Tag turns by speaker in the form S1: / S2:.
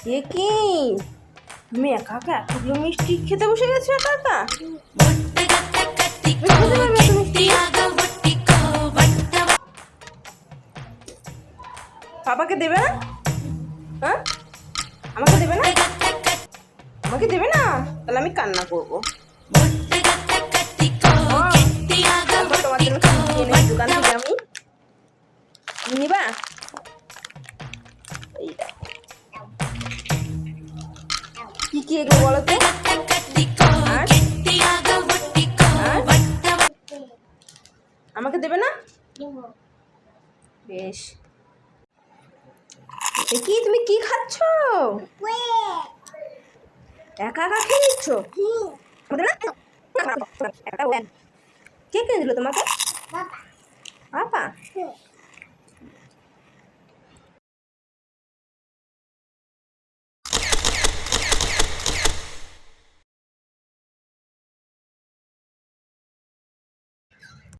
S1: এ কি? তুমি একা একা এতগুলো মিষ্টি খেতে বসে গেছো একা একা? পাপাকে দেবে না? হ্যাঁ? আমাকে দেবে না? আমাকে দেবে না? তাহলে আমি কান্না করব। তোমার জন্য দোকান থেকে আমি নিবা? কি কি এগুলো বলো তো? আমাকে দেবে না? বেশ। কি তুমি কি খাচ্ছ? একা একা খেয়ে নিচ্ছ। কে কিনে দিল তোমাকে? পাপা